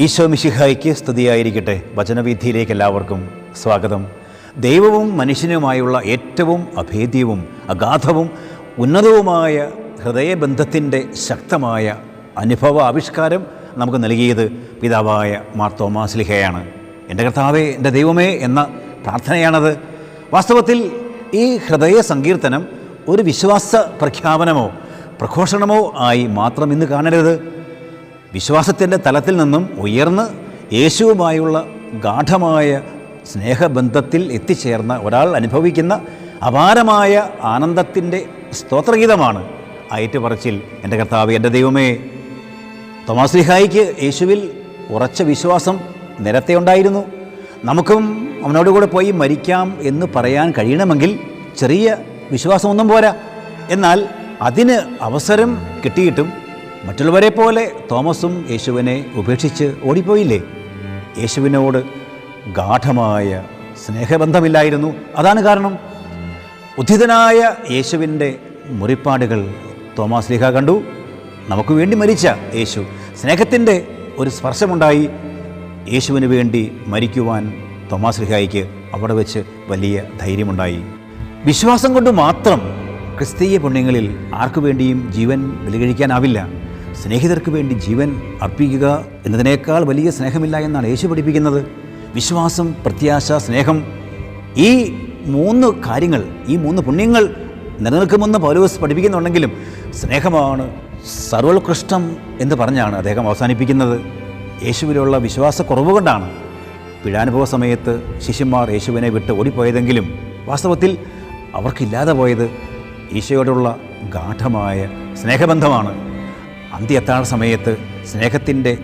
ഈശോ മിശിഹായ്ക്ക് സ്തുതിയായിരിക്കട്ടെ. വചനവീഥിയിലേക്ക് എല്ലാവർക്കും സ്വാഗതം. ദൈവവും മനുഷ്യനുമായുള്ള ഏറ്റവും അഭേദ്യവും അഗാധവും ഉന്നതവുമായ ഹൃദയബന്ധത്തിന്റെ ശക്തമായ അനുഭവ ആവിഷ്കാരം നമുക്ക് നൽകിയത് പിതാവായ മാർത്തോമാസ്ലിഹയാണ് എന്റെ കർത്താവേ എന്റെ ദൈവമേ എന്ന പ്രാർത്ഥനയാണത്. വാസ്തവത്തിൽ ഈ ഹൃദയ സങ്കീർത്തനം ഒരു വിശ്വാസ പ്രഖ്യാപനമോ പ്രഘോഷണമോ ആയി മാത്രം ഇന്ന് കാണരുത്. വിശ്വാസത്തിന്റെ തലത്തിൽ നിന്നും ഉയർന്ന് യേശുവുമായുള്ള ഗാഠമായ സ്നേഹബന്ധത്തിൽ എത്തിച്ചേർന്ന ഒരാൾ അനുഭവിക്കുന്ന അപാരമായ ആനന്ദത്തിന്റെ സ്തോത്രഗീതമാണ് അയറ്റുപറച്ചിൽ എന്റെ കർത്താവ് എന്റെ ദൈവമേ തോമാസ്ലിഹായിക്ക് യേശുവിൽ ഉറച്ച വിശ്വാസം നേരത്തെ ഉണ്ടായിരുന്നു. നമുക്കും അവനോടുകൂടെ പോയി മരിക്കാം എന്ന് പറയാൻ കഴിയണമെങ്കിൽ ചെറിയ വിശ്വാസമൊന്നും പോരാ. എന്നാൽ അതിന് അവസരം കിട്ടിയിട്ടും മറ്റുള്ളവരെ പോലെ തോമസും യേശുവിനെ ഉപേക്ഷിച്ച് ഓടിപ്പോയില്ലേ? യേശുവിനോട് ഗാഠമായ സ്നേഹബന്ധമില്ലായിരുന്നു. അതാണ് കാരണം. ഉദ്ധിതനായ യേശുവിന്റെ മുറിപ്പാടുകൾ തോമാസ് ലീഹ കണ്ടു. നമുക്ക് വേണ്ടി മരിച്ച യേശു. സ്നേഹത്തിന്റെ ഒരു സ്പർശമുണ്ടായി. യേശുവിന് വേണ്ടി മരിക്കുവാൻ തോമാസ് ലിഹായിക്ക് അവിടെ വെച്ച് വലിയ ധൈര്യമുണ്ടായി. വിശ്വാസം കൊണ്ട് മാത്രം ക്രിസ്തീയ പുണ്യങ്ങളിൽ ആർക്കു വേണ്ടിയും ജീവൻ ബലികഴിക്കാനാവില്ല. സ്നേഹിതർക്ക് വേണ്ടി ജീവൻ അർപ്പിക്കുക എന്നതിനേക്കാൾ വലിയ സ്നേഹമില്ല എന്നാണ് യേശു പഠിപ്പിക്കുന്നത്. വിശ്വാസം പ്രത്യാശ സ്നേഹം ഈ മൂന്ന് കാര്യങ്ങൾ ഈ മൂന്ന് പുണ്യങ്ങൾ നിലനിൽക്കുമെന്ന് പൗലോസ് പഠിപ്പിക്കുന്നുണ്ടെങ്കിലും സ്നേഹമാണ് സർവോത്കൃഷ്ടം എന്ന് പറഞ്ഞാണ് അദ്ദേഹം അവസാനിപ്പിക്കുന്നത്. യേശുവിലുള്ള വിശ്വാസക്കുറവ് കൊണ്ടാണ് പിഴാനുഭവ സമയത്ത് ശിഷ്യന്മാർ യേശുവിനെ വിട്ട് ഓടിപ്പോയതെങ്കിലും വാസ്തവത്തിൽ അവർക്കില്ലാതെ പോയത് ഈശോയോടുള്ള ഗാഠമായ സ്നേഹബന്ധമാണ്. അന്ത്യത്താഴ സമയത്ത് സ്നേഹത്തിന്റെ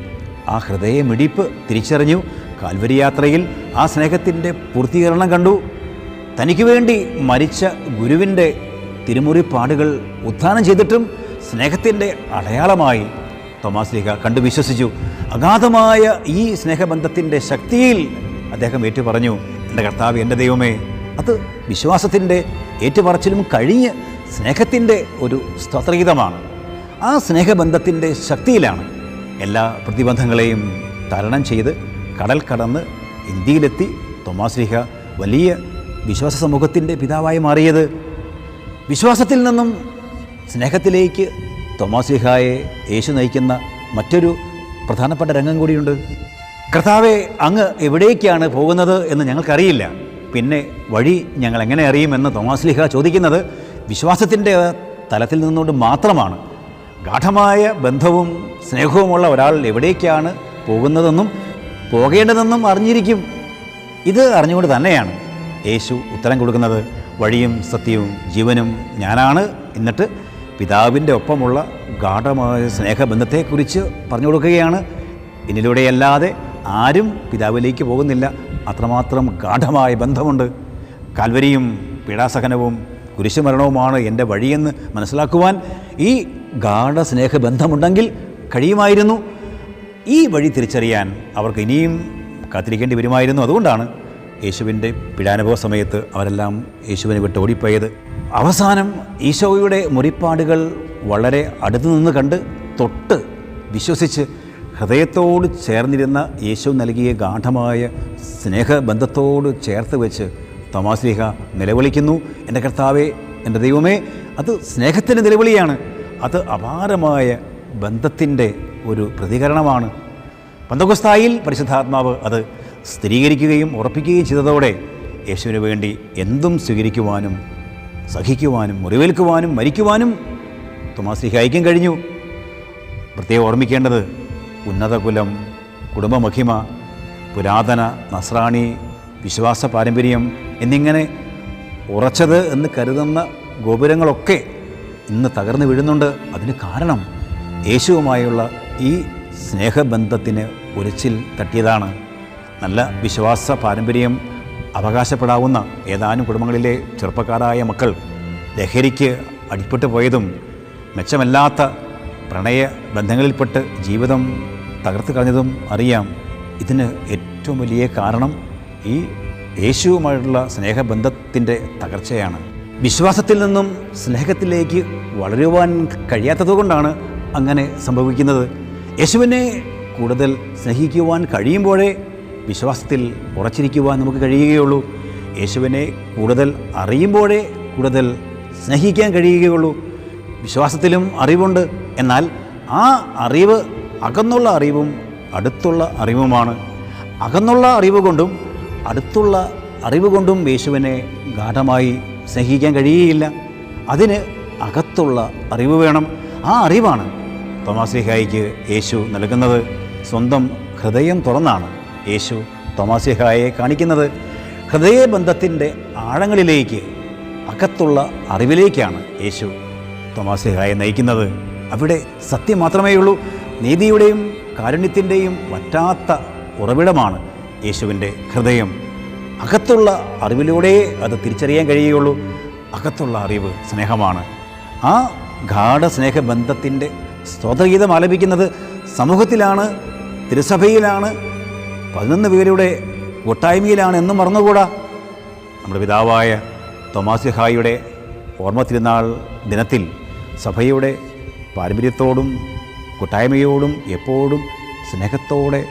ആ ഹൃദയമിടിപ്പ് തിരിച്ചറിഞ്ഞു. കാൽവരി യാത്രയിൽ ആ സ്നേഹത്തിന്റെ പൂർത്തീകരണം കണ്ടു. തനിക്ക് വേണ്ടി മരിച്ച ഗുരുവിന്റെ തിരുമുറിപ്പാടുകൾ ഉത്ഥാനം ചെയ്തിട്ടും സ്നേഹത്തിന്റെ അടയാളമായി തോമാസ് ലീഹ കണ്ടു വിശ്വസിച്ചു. അഗാധമായ ഈ സ്നേഹബന്ധത്തിന്റെ ശക്തിയിൽ അദ്ദേഹം ഏറ്റുപറഞ്ഞു എന്റെ കർത്താവ് എന്റെ ദൈവമേ അത് വിശ്വാസത്തിന്റെ ഏറ്റുപറച്ചിലും കഴിഞ്ഞ് സ്നേഹത്തിന്റെ ഒരു സ്തോത്രഗീതമാണ്. ആ സ്നേഹബന്ധത്തിന്റെ ശക്തിയിലാണ് എല്ലാ പ്രതിബന്ധങ്ങളെയും തരണം ചെയ്ത് കടൽ കടന്ന് ഇന്ത്യയിലെത്തി തോമാസ് ലീഹ വലിയ വിശ്വാസ സമൂഹത്തിന്റെ പിതാവായി മാറിയത്. വിശ്വാസത്തിൽ നിന്നും സ്നേഹത്തിലേക്ക് തോമാസ് ലിഹായെ യേശു നയിക്കുന്ന മറ്റൊരു പ്രധാനപ്പെട്ട രംഗം കൂടിയുണ്ട്. കർത്താവെ അങ്ങ് എവിടേക്കാണ് പോകുന്നത് എന്ന് ഞങ്ങൾക്കറിയില്ല. പിന്നെ വഴി ഞങ്ങൾ എങ്ങനെ അറിയുമെന്ന് തോമാസ് ലിഹ ചോദിക്കുന്നത് വിശ്വാസത്തിന്റെ തലത്തിൽ നിന്നുകൊണ്ട് മാത്രമാണ്. ഗാഠമായ ബന്ധവും സ്നേഹവുമുള്ള ഒരാൾ എവിടേക്കാണ് പോകുന്നതെന്നും പോകേണ്ടതെന്നും അറിഞ്ഞിരിക്കും. ഇത് അറിഞ്ഞുകൊണ്ട് തന്നെയാണ് യേശു ഉത്തരം കൊടുക്കുന്നത്. വഴിയും സത്യവും ജീവനും ഞാനാണ് എന്നിട്ട് പിതാവിന്റെ ഒപ്പമുള്ള ഗാഠമായ സ്നേഹബന്ധത്തെക്കുറിച്ച് പറഞ്ഞു കൊടുക്കുകയാണ്. ഇതിലൂടെയല്ലാതെ ആരും പിതാവിലേക്ക് പോകുന്നില്ല. അത്രമാത്രം ഗാഠമായ ബന്ധമുണ്ട്. കാൽവരിയും പീഡാസഹനവും കുരിശുമരണവുമാണ് എന്റെ വഴിയെന്ന് മനസ്സിലാക്കുവാൻ ഈ ഗാഠ സ്നേഹബന്ധമുണ്ടെങ്കിൽ കഴിയുമായിരുന്നു. ഈ വഴി തിരിച്ചറിയാൻ അവർക്ക് ഇനിയും കാത്തിരിക്കേണ്ടി വരുമായിരുന്നു. അതുകൊണ്ടാണ് യേശുവിന്റെ പീഡാനുഭവ സമയത്ത് അവരെല്ലാം യേശുവിനെ വിട്ട് ഓടിപ്പോയത്. അവസാനം ഈശോയുടെ മുറിപ്പാടുകൾ വളരെ അടുത്തു നിന്ന് കണ്ട് തൊട്ട് വിശ്വസിച്ച് ഹൃദയത്തോട് ചേർന്നിരുന്ന യേശു നൽകിയ ഗാഠമായ സ്നേഹബന്ധത്തോട് ചേർത്ത് വെച്ച് തോമാസ്ലിഹ നിലവിളിക്കുന്നു. എന്റെ കർത്താവെ എന്റെ ദൈവമേ അത് സ്നേഹത്തിന്റെ നിലവിളിയാണ്. അത് അപാരമായ ബന്ധത്തിന്റെ ഒരു പ്രതികരണമാണ്. പന്തകുസ്തായിൽ പരിശുദ്ധാത്മാവ് അത് സ്ഥിരീകരിക്കുകയും ഉറപ്പിക്കുകയും ചെയ്തതോടെ യേശുവിന് വേണ്ടി എന്തും സ്വീകരിക്കുവാനും സഹിക്കുവാനും മുറിവേൽക്കുവാനും മരിക്കുവാനും തോമാസ്ലിഹായിക്കും കഴിഞ്ഞു. പ്രത്യേകം ഓർമ്മിക്കേണ്ടത് ഉന്നതകുലം കുടുംബമഹിമ പുരാതന നസ്രാണി വിശ്വാസ പാരമ്പര്യം എന്നിങ്ങനെ ഉറച്ചത് എന്ന് കരുതുന്ന ഗോപുരങ്ങളൊക്കെ ഇന്ന് തകർന്നു വീഴുന്നുണ്ട്. അതിന് കാരണം യേശുവുമായുള്ള ഈ സ്നേഹബന്ധത്തിന് ഉരച്ചിൽ തട്ടിയതാണ്. നല്ല വിശ്വാസ പാരമ്പര്യം അവകാശപ്പെടാവുന്ന ഏതാനും കുടുംബങ്ങളിലെ ചെറുപ്പക്കാരായ മക്കൾ ലഹരിക്ക് അടിപ്പെട്ടു പോയതും മെച്ചമല്ലാത്ത പ്രണയ ബന്ധങ്ങളിൽപ്പെട്ട് ജീവിതം തകർത്ത് കളഞ്ഞതും അറിയാം. ഇതിന് ഏറ്റവും വലിയ കാരണം ഈ യേശുവുമായിട്ടുള്ള സ്നേഹബന്ധത്തിന്റെ തകർച്ചയാണ്. വിശ്വാസത്തിൽ നിന്നും സ്നേഹത്തിലേക്ക് വളരുവാൻ കഴിയാത്തതുകൊണ്ടാണ് അങ്ങനെ സംഭവിക്കുന്നത്. യേശുവിനെ കൂടുതൽ സ്നേഹിക്കുവാൻ കഴിയുമ്പോഴേ വിശ്വാസത്തിൽ ഉറച്ചിരിക്കുവാൻ നമുക്ക് കഴിയുകയുള്ളൂ. യേശുവിനെ കൂടുതൽ അറിയുമ്പോഴേ കൂടുതൽ സ്നേഹിക്കാൻ കഴിയുകയുള്ളൂ. വിശ്വാസത്തിലും അറിവുണ്ട്. എന്നാൽ ആ അറിവ് അകന്നുള്ള അറിവും അടുത്തുള്ള അറിവുമാണ്. അകന്നുള്ള അറിവ് കൊണ്ടും അടുത്തുള്ള അറിവ് കൊണ്ടും യേശുവിനെ ഗാഠമായി സ്നേഹിക്കാൻ കഴിയുകയില്ല. അതിന് അകത്തുള്ള അറിവ് വേണം. ആ അറിവാണ് തോമാസ്ലിഹായിക്ക് യേശു നൽകുന്നത്. സ്വന്തം ഹൃദയം തുറന്നാണ് യേശു തോമാസ്ലിഹായെ കാണിക്കുന്നത്. ഹൃദയബന്ധത്തിന്റെ ആഴങ്ങളിലേക്ക് അകത്തുള്ള അറിവിലേക്കാണ് യേശു തോമാസ്ലിഹായെ നയിക്കുന്നത്. അവിടെ സത്യം മാത്രമേ ഉള്ളൂ നീതിയുടെയും കാരുണ്യത്തിന്റെയും വറ്റാത്ത ഉറവിടമാണ് യേശുവിന്റെ ഹൃദയം അകത്തുള്ള അറിവിലൂടെ അത് തിരിച്ചറിയാൻ കഴിയുകയുള്ളൂ. അകത്തുള്ള അറിവ് സ്നേഹമാണ്. ആ ഗാഠ സ്നേഹബന്ധത്തിന്റെ സ്തോത്രഗീതം ആലപിക്കുന്നത് സമൂഹത്തിലാണ് തിരുസഭയിലാണ് പതിനൊന്ന് പേരുടെ കൂട്ടായ്മയിലാണ് എന്നും മറന്നുകൂടാ. നമ്മുടെ പിതാവായ തോമാസിഹായുടെ ഓർമ്മ തിരുനാൾ ദിനത്തിൽ സഭയുടെ പാരമ്പര്യത്തോടും കൂട്ടായ്മയോടും എപ്പോഴും സ്നേഹത്തോടെ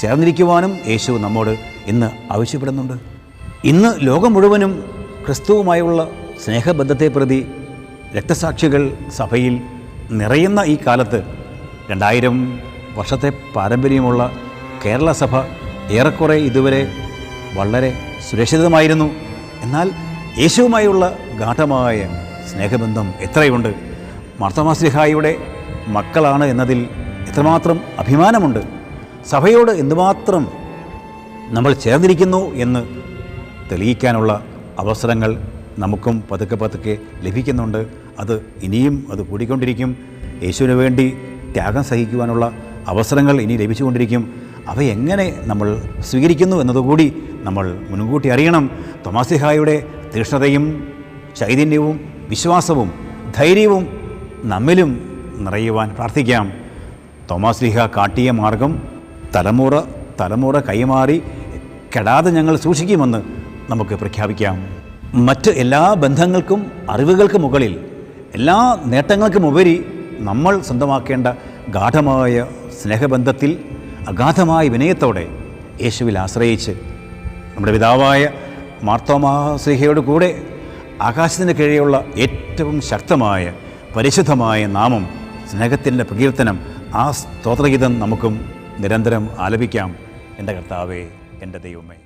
ചേർന്നിരിക്കുവാനും യേശു നമ്മോട് ഇന്ന് ആവശ്യപ്പെടുന്നുണ്ട്. ഇന്ന് ലോകം മുഴുവനും ക്രിസ്തുവുമായുള്ള സ്നേഹബന്ധത്തെ പ്രതി രക്തസാക്ഷികൾ സഭയിൽ നിറയുന്ന ഈ കാലത്ത് രണ്ടായിരം വർഷത്തെ പാരമ്പര്യമുള്ള കേരള സഭ ഏറെക്കുറെ ഇതുവരെ വളരെ സുരക്ഷിതമായിരുന്നു. എന്നാൽ യേശുവുമായുള്ള ഗാഠമായ സ്നേഹബന്ധം എത്രയുണ്ട്? മാർത്തമാസ്ലിഹായുടെ മക്കളാണ് എന്നതിൽ എത്രമാത്രം അഭിമാനമുണ്ട്? സഭയോട് എന്തുമാത്രം നമ്മൾ ചേർന്നിരിക്കുന്നു എന്ന് തെളിയിക്കാനുള്ള അവസരങ്ങൾ നമുക്കും പതുക്കെ പതുക്കെ ലഭിക്കുന്നുണ്ട്. അത് ഇനിയും അത് കൂടിക്കൊണ്ടിരിക്കും. യേശുവിന് വേണ്ടി ത്യാഗം സഹിക്കുവാനുള്ള അവസരങ്ങൾ ഇനി ലഭിച്ചുകൊണ്ടിരിക്കും. അവയെങ്ങനെ നമ്മൾ സ്വീകരിക്കുന്നു എന്നതുകൂടി നമ്മൾ മുൻകൂട്ടി അറിയണം. തൊമാസിഹായുടെ തീഷ്ണതയും ചൈതന്യവും വിശ്വാസവും ധൈര്യവും നമ്മിലും നിറയുവാൻ പ്രാർത്ഥിക്കാം. തൊമാസ്ലിഹ കാട്ടിയ മാർഗം തലമുറ തലമുറ കൈമാറി കെടാതെ ഞങ്ങൾ സൂക്ഷിക്കുമെന്ന് നമുക്ക് പ്രഖ്യാപിക്കാം. മറ്റ് എല്ലാ ബന്ധങ്ങൾക്കും അറിവുകൾക്ക് മുകളിൽ എല്ലാ നേട്ടങ്ങൾക്കുമുപരി നമ്മൾ സ്വന്തമാക്കേണ്ട ഗാഠമായ സ്നേഹബന്ധത്തിൽ അഗാധമായ വിനയത്തോടെ യേശുവിൽ ആശ്രയിച്ച് നമ്മുടെ പിതാവായ മാർത്തോമാസ്ലിഹയോട് കൂടെ ആകാശത്തിന് കീഴെയുള്ള ഏറ്റവും ശക്തമായ പരിശുദ്ധമായ നാമം സ്നേഹത്തിന്റെ പ്രകീർത്തനം ആ സ്തോത്രഗീതം നമുക്കും നിരന്തരം ആലപിക്കാം എന്റെ കർത്താവേ എന്റെ ദൈവമേ.